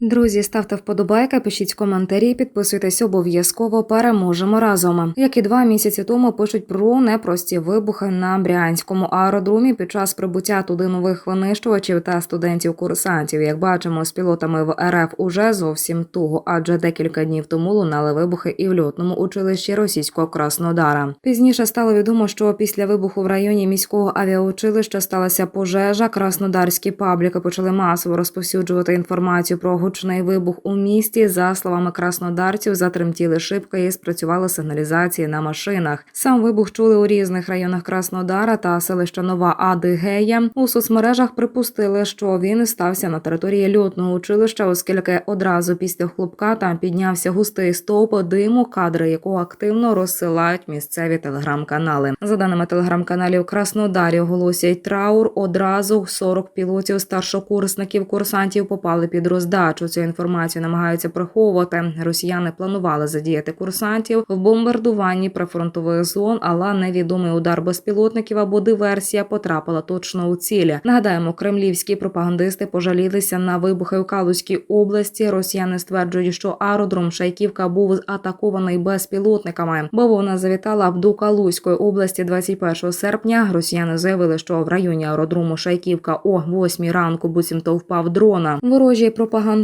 Друзі, ставте вподобайки, пишіть коментарі, підписуйтесь обов'язково. Переможемо разом. Як і два місяці тому пишуть про непрості вибухи на брянському аеродромі під час прибуття туди нових винищувачів та студентів-курсантів. Як бачимо, з пілотами в РФ уже зовсім туго, адже декілька днів тому лунали вибухи і в льотному училищі російського Краснодара. Пізніше стало відомо, що після вибуху в районі міського авіаучилища сталася пожежа. Краснодарські пабліки почали масово розповсюджувати інформацію про гучний вибух у місті. За словами краснодарців, затремтіли шибки і спрацювали сигналізації на машинах. Сам вибух чули у різних районах Краснодара та селища Нова Адигея. У соцмережах припустили, що він стався на території льотного училища, оскільки одразу після хлопка там піднявся густий стовп диму, кадри якого активно розсилають місцеві телеграм-канали. За даними телеграм-каналів Краснодарі, оголосять траур. Одразу 40 пілотів старшокурсників курсантів попали під роздачу. Цю інформацію намагаються приховувати. Росіяни планували задіяти курсантів в бомбардуванні прифронтових зон, але невідомий удар безпілотників або диверсія потрапила точно у цілі. Нагадаємо, кремлівські пропагандисти пожалілися на вибухи у Калузькій області. Росіяни стверджують, що аеродром Шайківка був атакований безпілотниками. Бавовна завітала до Калузької області 21 серпня. Росіяни заявили, що в районі аеродрому Шайківка о 8 ранку буцімто впав дрона. Ворожі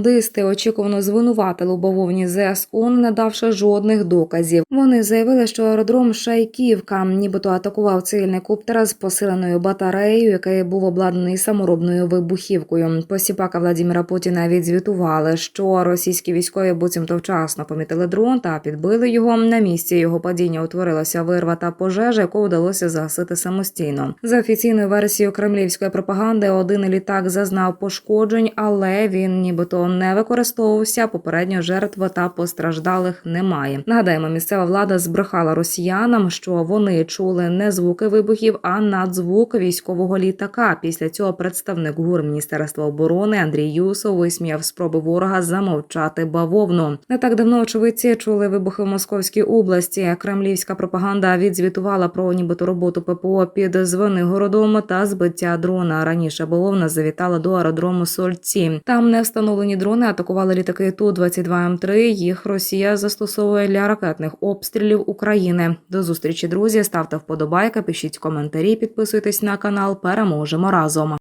пропагандисти очікувано звинуватили у бавовні ЗСУ, не давши жодних доказів. Вони заявили, що аеродром Шайківка нібито атакував цивільний коптер з посиленою батареєю, який був обладнаний саморобною вибухівкою. Посіпака Владіміра Путіна відзвітували, що російські військові буцімто вчасно помітили дрон та підбили його. На місці його падіння утворилася вирва та пожежа, яку вдалося загасити самостійно. За офіційною версією кремлівської пропаганди, один літак зазнав пошкоджень, але він нібито не використовувався. Попередньо жертв та постраждалих немає. Нагадаємо, місцева влада збрехала росіянам, що вони чули не звуки вибухів, а надзвук військового літака. Після цього представник ГУР Міністерства оборони Андрій Юсов висміяв спроби ворога замовчати бавовну. Не так давно очевидці чули вибухи в Московській області. Кремлівська пропаганда відзвітувала про нібито роботу ППО під Звенигородом та збиття дрона. Раніше бавовна завітала до аеродрому Сольці. Там не встановлені дрони атакували літаки ту 22 м 3 Їх Росія застосовує для ракетних обстрілів України. До зустрічі, друзі. Ставте вподобайки, пишіть коментарі, підписуйтесь на канал. Переможемо разом.